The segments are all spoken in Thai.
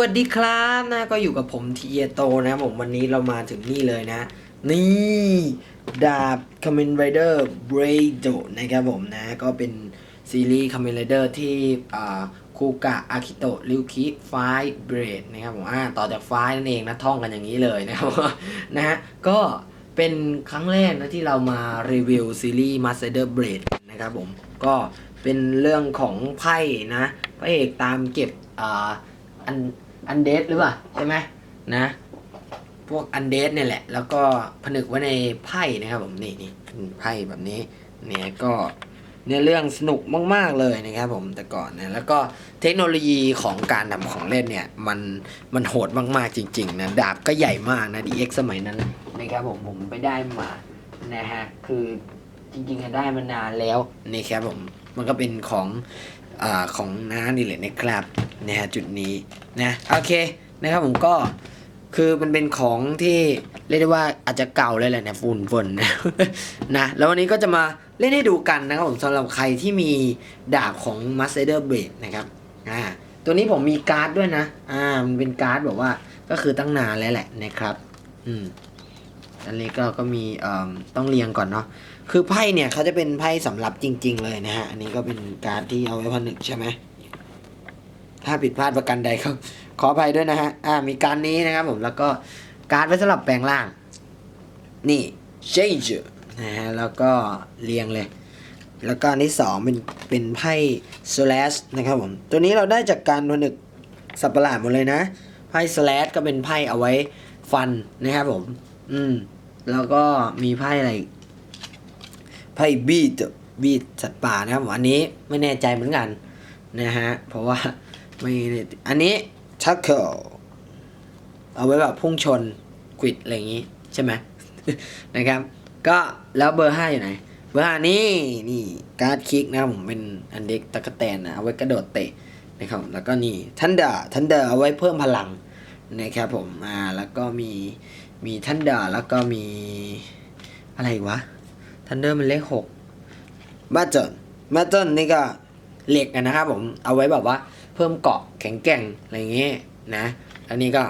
วัสดีครับนะก็อยู่กับผมทีเอโตนะผมวันนี้เรามาถึงนี่เลยนะ นี่ ดาบ Kamen Rider b r a d o นะครับผมนะ ก็เป็นซีรีส์ Kamen Rider ที่คูกะอากิโตะริวคิไฟเบรดนะครับผมอ่าต่อจากไฟนั่นเองนะท่องกันอย่างนี้เลยนะครับนะฮะก็เป็นครั้งแรกนะที่เรามารีวิวซีรีส์ Master Blade นะครับผมก็เป็นเรื่องของไพ่นะพระเอกตามเก็บอ่า อันอันเดสหรือเปล่าใช่ไหมนะ พวกอันเดสเนี่ยแหละ แล้วก็ผนึกไว้ในไพ่นะครับผมนี่นี่เป็นไพ่แบบนี้เนี่ยก็เนื้อเรื่องสนุกมาก ๆ เลยนะครับผมแต่ก่อนนะแล้วก็เทคโนโลยีของการทำของเล่นเนี่ย มันมันโหดมาก ๆ จริง ๆ นะ ดาบก็ใหญ่มากนะ DX สมัยนั้นนะครับผมผมไปได้มานะฮะ คือจริงๆอะได้มานานแล้วนะครับผมมันก็เป็นของ อของน้านี่แหละนะครับนะฮะจุดนี้นะโอเคนะครับผมก็คือมันเป็นของที่เรียกได้ว่าอาจจะเก่าเลยแหละเนี่ยฝุ่นฝนนะนะแล้ววันนี้ก็จะมาเล่นให้ดูกันนะครับผมสำหรับใครที่มีดาบของ Master Blade นะครับอ่าตัวนี้ผมมีการ์ดด้วยนะอ่ามันเป็นการ์ดแบบว่าก็คือตั้งนานแล้วแหละนะครับอืมอันนี้ก็ก็มีเอ่อต้องเรียงก่อนเนาะ คือไพ่เนี่ยเขาจะเป็นไพ่สำหรับจริง ๆ เลยนะฮะ อันนี้ก็เป็นการที่เอาไว้ผนึกใช่ไหมถ้าผิดพลาดประกันใดก็ขออภัยด้วยนะฮะ อ่า มีการนี้นะครับผม แล้วก็การไว้สำหรับแปลงร่าง นี่ change นะฮะ แล้วก็เรียงเลย แล้วก็อันที่สองเป็น เป็นไพ่ slash นะครับผม ตัวนี้เราได้จากการผนึกสับประหลาดหมดเลยนะ ไพ่ slash ก็เป็นไพ่เอาไว้ฟันนะครับผม อืม แล้วก็มีไพ่อะไร ไพ่บีดบีดสัตว์ป่านะครับอันนี้ไม่แน่ใจเหมือนกันนะฮะเพราะว่าไม่อันนี้ชักเกิลเอาไว้แบบพุ่งชนควิดอะไรอย่างนี้ใช่ไหมนะครับ ก็แล้วเบอร์ห้าอยู่ไหน เบอร์ห้านี่นี่การ์ดคิกนะครับผมเป็นอันเด็กตะกะแตนนะเอาไว้กระโดดเตะนะครับแล้วก็นี่ทันเดอร์ทันเดอร์เอาไว้เพิ่มพลังนะครับผมอ่าแล้วก็มีมีทันเดอร์แล้วก็มีอะไรวะ ทันเดอร์มันเลขหกมาจนมาจนนี่ก็เหล็กนะครับผมเอาไว้แบบว่าเพิ่มเกาะแข็งแกร่งอะไรอย่างเงี้ยนะอันนี้ก็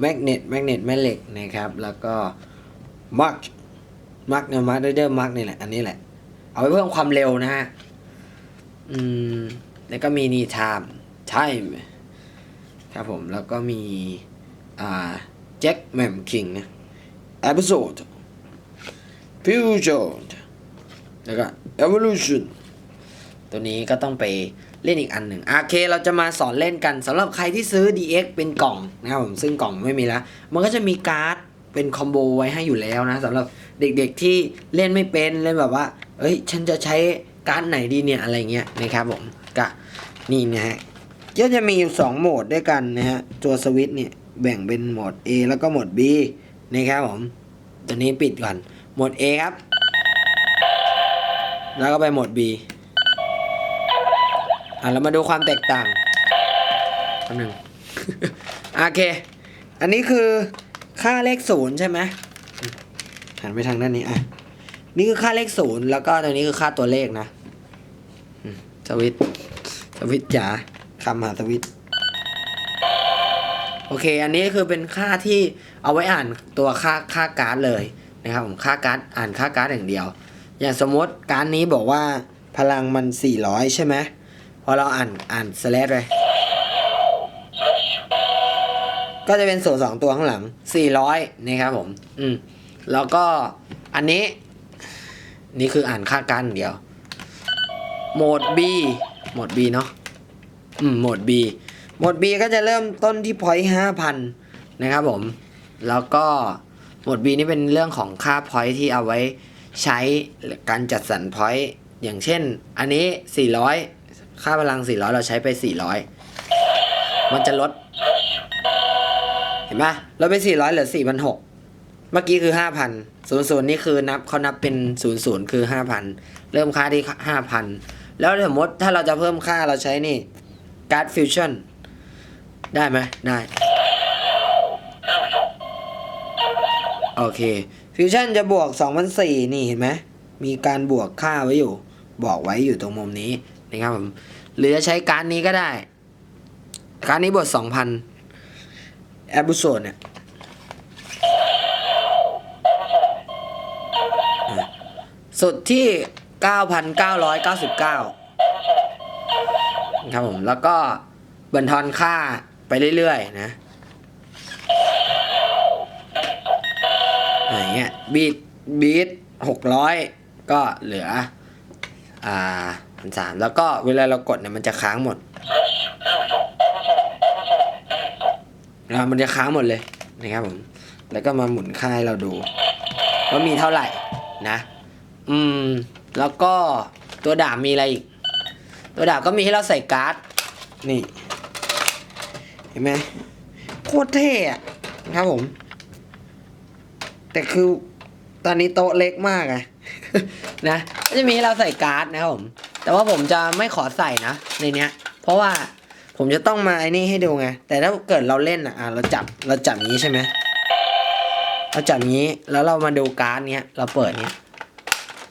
แมกเนตแมกเนตแม่เหล็กนะครับ แล้วก็มาร์กมาร์กเนี่ยมาร์กเดอร์มาร์กนี่แหละ อันนี้แหละ เอาไว้เพิ่มความเร็วนะฮะอืมแล้วก็มีนี่ไทม์ไทม์ครับผมแล้วก็มีอ่าแจ็คแมมคิงนะ episode fusion แล้วก็ evolution ตัวนี้ก็ต้องไปเล่นอีกอันหนึ่งโอเคเราจะมาสอนเล่นกันสำหรับใครที่ซื้อ DX เป็นกล่องนะครับผมซึ่งกล่องไม่มีแล้ว มันก็จะมีการ์ดเป็นคอมโบไว้ให้อยู่แล้วนะสำหรับเด็กๆที่เล่นไม่เป็นเล่นแบบว่า เอ้ย ฉันจะใช้การ์ดไหนดีเนี่ยอะไรเงี้ยนะครับผมก็นี่นะฮะก็จะมีอยู่ 2 โหมดด้วยกันนะฮะตัวสวิตช์เนี่ยแบ่งเป็นโหมด A แล้วก็โหมด B นะครับผมตัวนี้ปิดก่อน หมด A ครับ แล้วก็ไปหมด B อะเรามาดูความแตกต่างแป๊บหนึ่งโอเค อันนี้คือค่าเลขศูนย์ใช่ไหมหันไปทางด้านนี้อะนี่คือค่าเลขศูนย์แล้วก็ตัวนี้คือค่าตัวเลขนะสวิตสวิตจ๋าคำหาสวิตโอเค อันนี้คือเป็นค่าที่เอาไว้อ่านตัวค่าค่าการ์ดเลย นะครับผมค่าการ์ดอ่านค่าการ์ดอย่างเดียว อย่างสมมติการ์ดนี้บอกว่าพลังมัน 400 ใช่ไหมพอเราอ่านอ่านสแลดเลยก็จะเป็นส่วนสองตัวข้างหลัง 400 นะครับผม อืม แล้วก็อันนี้ นี่คืออ่านค่าการอย่างเดียว โหมด B โหมด B เนาะ อืม โหมด B โหมด B ก็จะเริ่มต้นที่ point 5,000นะครับผม แล้วก็ หมด B นี่เป็นเรื่องของค่า point ที่เอาไว้ใช้การจัดสรร point อย่างเช่น อันนี้ 400 ค่าพลัง 400 เราใช้ไป 400 มันจะลด เห็นปะลดไป 400 เหลือ 4,600 เมื่อกี้คือ 5,000 00 นี่คือนับเขานับเป็น 00 คือ 5,000 เริ่มค่าที่ 5,000 แล้วสมมติถ้าเราจะเพิ่มค่าเราใช้นี่การ์ดฟิวชั่นได้ไหมได้ โอเคฟิวชั่นจะบวก2,004นี่เห็นไหมมีการบวกค่าไว้อยู่ บอกไว้อยู่ตรงมุมนี้นะครับผมหรือจะใช้การนี้ก็ได้ การนี้บวก2,000แอบูโซนเนี่ยสุดที่ 9,999 ครับผม แล้วก็บันทอนค่าไปเรื่อย ๆ นะ อะอย่างเงี้ยบีทบีทหกร้อยก็เหลือ อ่าพันสามแล้วก็เวลาเรากดเนี่ยมันจะค้างหมดแล้วมันจะค้างหมดเลยนะครับผม แล้วก็มาหมุนค่าให้เราดูว่ามีเท่าไหร่นะ อืม แล้วก็ตัวดาบมีอะไรอีก ตัวดาบก็มีให้เราใส่การ์ด นี่ เห็นไหมโคตรเท่อะนะครับผม แต่คือตอนนี้โต๊ะเล็กมากอะนะก็จะมีให้เราใส่การ์ดนะครับผม แต่ว่าผมจะไม่ขอใส่นะในเนี้ย เพราะว่าผมจะต้องมาไอ้นี่ให้ดูไง แต่ถ้าเกิดเราเล่นอะอะเราจับเราจับงนี้ใช่ไหมเราจับงนี้แล้วเรามาดูการ์ดเนี้ยเราเปิดเนี้ย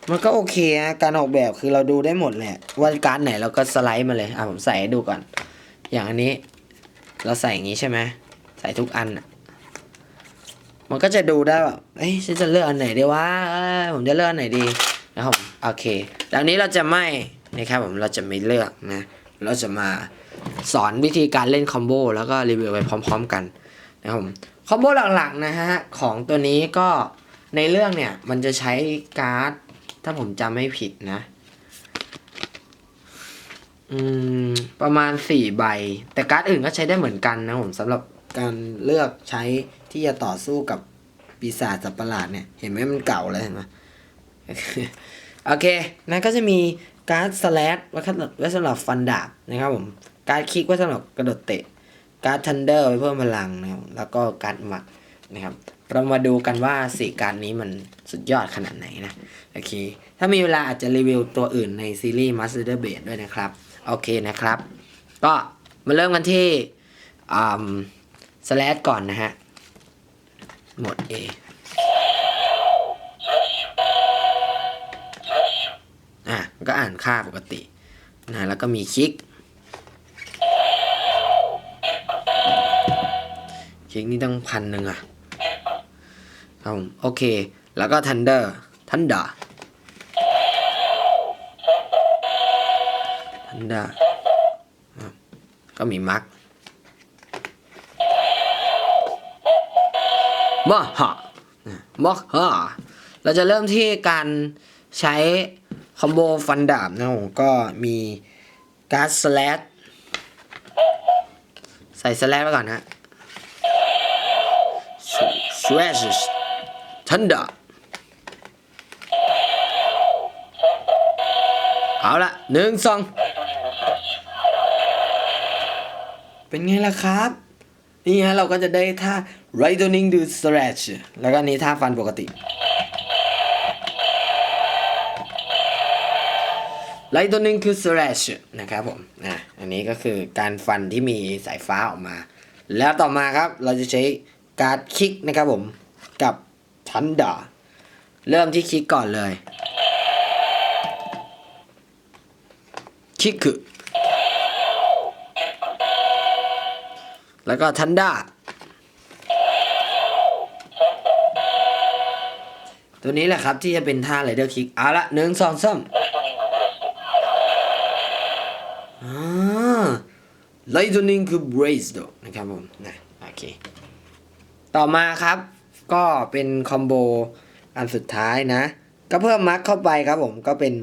มันก็โอเคนะการออกแบบคือเราดูได้หมดแหละว่าการ์ดไหนเราก็สไลด์มาเลยอะผมใส่ให้ดูก่อน อย่างอันนี้ เราใส่อย่างนี้ใช่ไหมใส่ทุกอันอะ มันก็จะดูได้แบบเอ้ยฉันจะเลือกอันไหนดีวะผมจะเลือกอันไหนดีนะครับผมโอเคดังนี้เราจะไม่นะครับผมเราจะไม่เลือกนะเราจะมาสอนวิธีการเล่นคอมโบแล้วก็รีวิวไปพร้อม ๆ กันนะครับผมคอมโบหลักๆนะฮะของตัวนี้ก็ในเรื่องเนี่ยมันจะใช้การ์ดถ้าผมจำไม่ผิดนะอืมประมาณสี่ใบ แต่การ์ดอื่นก็ใช้ได้เหมือนกันนะผมสำหรับการเลือกใช้ ที่จะต่อสู้กับปีศาจสัตว์ประหลาดเนี่ย เห็นไหมมันเก่าแล้วเห็นไหมโอเคนะก็จะมีการ์ดสแลชไว้สำหรับไว้สำหรับฟันดาบนะครับผม การ์ดคิกไว้สำหรับกระโดดเตะ การ์ดทันเดอร์ไว้เพิ่มพลังนะครับ แล้วก็การ์ดหมัดนะครับ เรามาดูกันว่าสี่การ์ดนี้มันสุดยอดขนาดไหนนะ โอเค ถ้ามีเวลาอาจจะรีวิวตัวอื่นในซีรีส์ Master b a s e ด้วยนะครับ โอเคนะครับ ก็มาเริ่มกันที่อ่าสแลชก่อนนะฮะ หมด A อะก็อ่านค่าปกตินะแล้วก็มีคลิก คลิกนี่ต้องพันหนึ่งอะครับผมโอเค แล้วก็ Thunder Thunder Thunder ครับก็มีมัก มาฮะมาฮะเราจะเริ่มที่การใช้คอมโบฟันดาบนะผมก็มีการ์ดสแลชใส่สแลชไว้ก่อนนะ Stretches Thunder เอาละหนึ่งสองเป็นไงล่ะครับ นี่ฮะเราก็จะได้ท่า Lightning to Stretch แล้วก็นี้ท่าฟันปกติ Lightning คือ Stretch นะครับผมนะอันนี้ก็คือการฟันที่มีสายฟ้าออกมา แล้วต่อมาครับ เราจะใช้การ์ดคิกนะครับผม กับ Thunder เริ่มที่คิกก่อนเลย คิกคือ แล้วก็ Thunder ตัวนี้แหละครับที่จะเป็นท่าไรเดอร์คิกเอาละหนึ่งสองสามอ่า Lightning คือ Brace ดนะครับผมนะโอเค ต่อมาครับ ก็เป็นคอมโบอันสุดท้ายนะ ก็เพิ่มมาร์คเข้าไปครับผมก็เป็น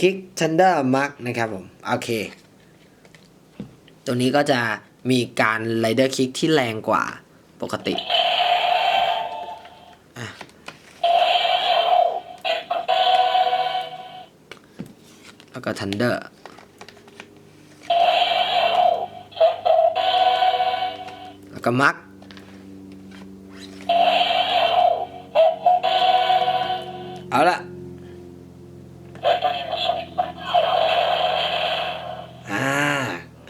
คิกทันเดอร์มาร์คนะครับผม โอเค ตัวนี้ก็จะมีการไรเดอร์คิกที่แรงกว่าปกติ แล้วก็ทันเดอร์แล้วก็มาร์คเอาละอ่า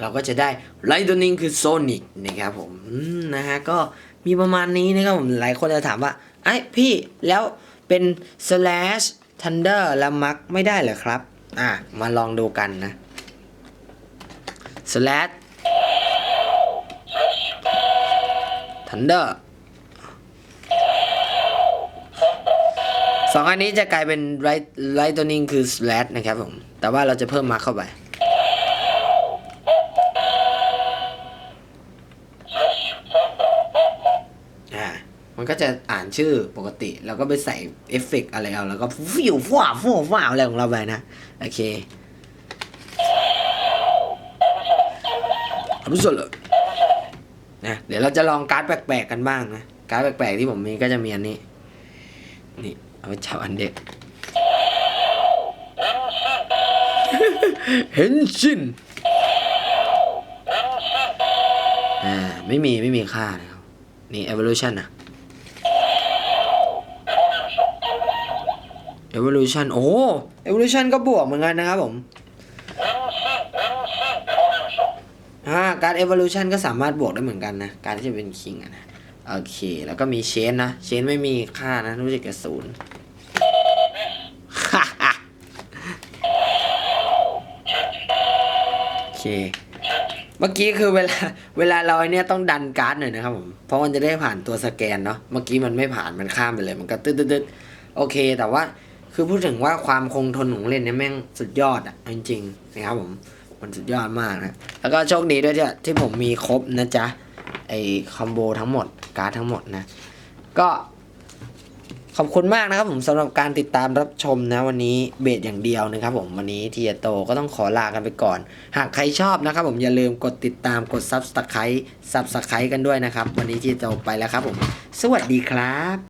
เราก็จะได้ Lightning คือ Sonic นะครับผมมนะฮะก็มีประมาณนี้นะครับผมหลายคนจะถามว่าไอ้พี่แล้วเป็น Slash Thunder และ Mark ไม่ได้เหรอครับ อะ มาลองดูกันนะ Slash ทันเดอร์สองอันนี้จะกลายเป็นไรไรตัวนี้คือ slash นะครับผม แต่ว่าเราจะเพิ่มมาเข้าไป มันก็จะอ่านชื่อปกติ แล้วก็ไปใส่เอฟเฟกต์อะไรเอาแล้วก็ฟิวฟ้าฟู่ฟ้าอะไรของเราไปนะ โอเคอาไปสุดเลยนะเดี๋ยวเราจะลองการ์ดแปลกๆกันบ้างนะการ์ดแปลกๆที่ผมมีก็จะมีอันนี้ นี่เอาไปจับอันเด็กเห็นชินอ่าไม่มีไม่มีค่านะครับนี่ evolution อะ evolution โอ้ evolution ก็บวกเหมือนกันนะครับผมอ่าการ evolution ก็สามารถบวกได้เหมือนกันนะ การที่จะเป็น king อะนะ โอเค แล้วก็มีเชนนะ เชนไม่มีค่านะรู้จักกับศูนย์โอเค เมื่อกี้คือเวลาเวลาเราไอเนี้ยต้องดันการ์ดหน่อยนะครับผม เพราะมันจะได้ผ่านตัวสแกนเนาะ เมื่อกี้มันไม่ผ่านมันข้ามไปเลย มันก็ตึ๊ดตึ๊ดตึ๊ดโอเค แต่ว่า คือพูดถึงว่าความคงทนของเล่นเนี่ยแม่งสุดยอดอะจริงๆนะครับผมมันสุดยอดมากนะแล้วก็โชคดีด้วยที่ที่ผมมีครบนะจ๊ะไอคอมโบทั้งหมดการ์ดทั้งหมดนะ ก็ขอบคุณมากนะครับผมสำหรับการติดตามรับชมนะวันนี้เบสอย่างเดียวนะครับผมวันนี้ทีโตก็ต้องขอลากันไปก่อน หากใครชอบนะครับผมอย่าลืมกดติดตามกด Subscribe Subscribe กันด้วยนะครับ วันนี้ทีโตไปแล้วครับผม สวัสดีครับ